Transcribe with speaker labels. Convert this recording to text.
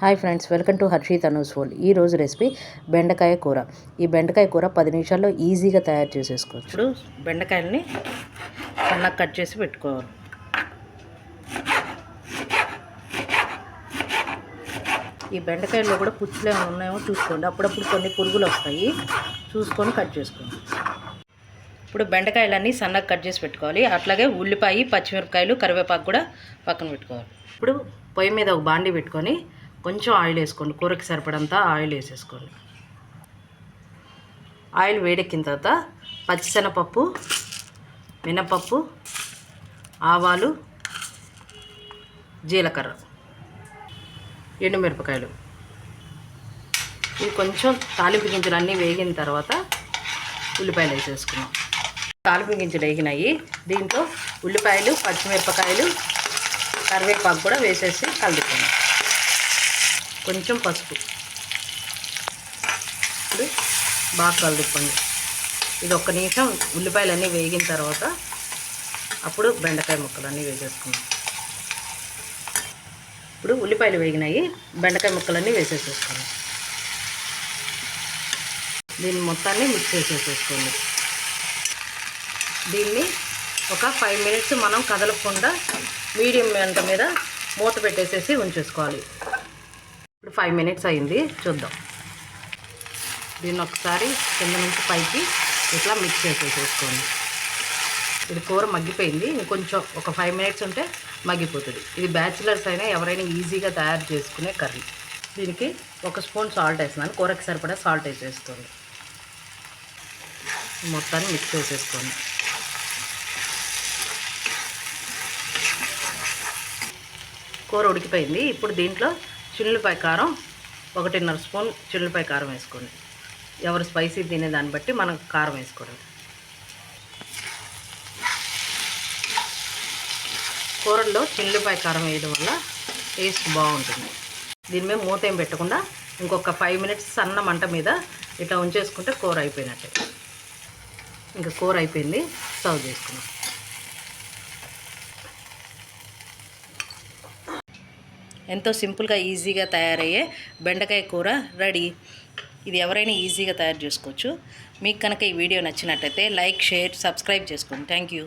Speaker 1: Hi friends welcome to Harshi Tanu's pole ఈ రోజు recipe బెండకాయ కూర. ఈ బెండకాయ కూర పది నిమిషాల్లో ఈజీగా తయారు చేసేసుకోవచ్చు. ఇప్పుడు బెండకాయలని సన్నగా కట్ చేసి పెట్టుకోవాలి. ఈ బెండకాయల్లో కూడా పుచ్చులు ఏమైనా ఉన్నాయో చూసుకోండి. అప్పుడప్పుడు కొన్ని పురుగులు వస్తాయి. చూసుకొని కట్ చేసుకోండి. ఇప్పుడు బెండకాయలన్నీ సన్నగా కట్ చేసి పెట్టుకోవాలి. అట్లాగే ఉల్లిపాయ పచ్చిమిరపకాయలు కరివేపాకు కూడా పక్కన పెట్టుకోవాలి. ఇప్పుడు పొయ్యి మీద ఒక బాండి పెట్టుకొని కొంచెం ఆయిల్ వేసుకోండి. కూరకి సరిపడంతా ఆయిల్ వేసేసుకోండి. ఆయిల్ వేడెక్కిన తర్వాత పచ్చిశనగపప్పు మినపప్పు ఆవాలు జీలకర్ర ఎండుమిరపకాయలు. ఇవి కొంచెం తాలింపు గింజలు అన్నీ వేగిన తర్వాత ఉల్లిపాయలు వేసేసుకున్నాం తాలింపు గింజలు వేగినాయి. దీంట్లో ఉల్లిపాయలు పచ్చిమిరపకాయలు కరివేపాకు కూడా వేసేసి కలుపుకున్నాం కొంచెం పసుపు. ఇప్పుడు బాగా కలుపుకోండి. ఇది ఒక్క నిమిషం ఉల్లిపాయలు అన్నీ వేగిన తర్వాత అప్పుడు బెండకాయ ముక్కలు అన్నీ ఇప్పుడు ఉల్లిపాయలు వేగినాయి బెండకాయ ముక్కలన్నీ వేసేసేసుకోండి దీన్ని మొత్తాన్ని మిక్స్ చేసేసేసుకోండి. దీన్ని ఒక ఫైవ్ మినిట్స్ మనం కదలకుండా మీడియం మంట మీద మూత పెట్టేసేసి ఉంచేసుకోవాలి. ఫైవ్ మినిట్స్ అయింది. చూద్దాం. దీన్ని ఒకసారి కింద నుంచి పైకి ఇట్లా మిక్స్ చేసేసేసుకోండి. ఇది కూర మగ్గిపోయింది. ఇంకొంచెం ఒక ఫైవ్ మినిట్స్ ఉంటే మగ్గిపోతుంది. ఇది బ్యాచిలర్స్ అయినా ఎవరైనా ఈజీగా తయారు చేసుకునే కర్రీ. దీనికి ఒక స్పూన్ సాల్ట్ వేస్తున్నాను. కూరకి సరిపడా సాల్ట్ వేసేసుకోండి. మొత్తాన్ని మిక్స్ చేసేసుకోండి. కూర ఉడికిపోయింది. ఇప్పుడు దీంట్లో చిల్లిపాయ కారం ఒకటిన్నర స్పూన్ చిల్లిపాయ కారం వేసుకోండి. ఎవరు స్పైసీ తినే దాన్ని బట్టి మనం కారం వేసుకోవడం. కూరల్లో చిల్లుపాయ కారం వేయడం వల్ల టేస్ట్ బాగుంటుంది. దీని మీద మూత ఏం పెట్టకుండా ఇంకొక ఫైవ్ మినిట్స్ సన్న మంట మీద ఇట్లా ఉంచేసుకుంటే కూర అయిపోయినట్టే. ఇంకా కూర అయిపోయింది. సర్వ్ చేసుకున్నాం ఎంతో సింపుల్గా ఈజీగా తయారయ్యే బెండకాయ కూర రెడీ. ఇది ఎవరైనా ఈజీగా తయారు చేసుకోవచ్చు. మీకు కనుక ఈ వీడియో నచ్చినట్టయితే లైక్ షేర్ సబ్స్క్రైబ్ చేసుకోండి. Thank you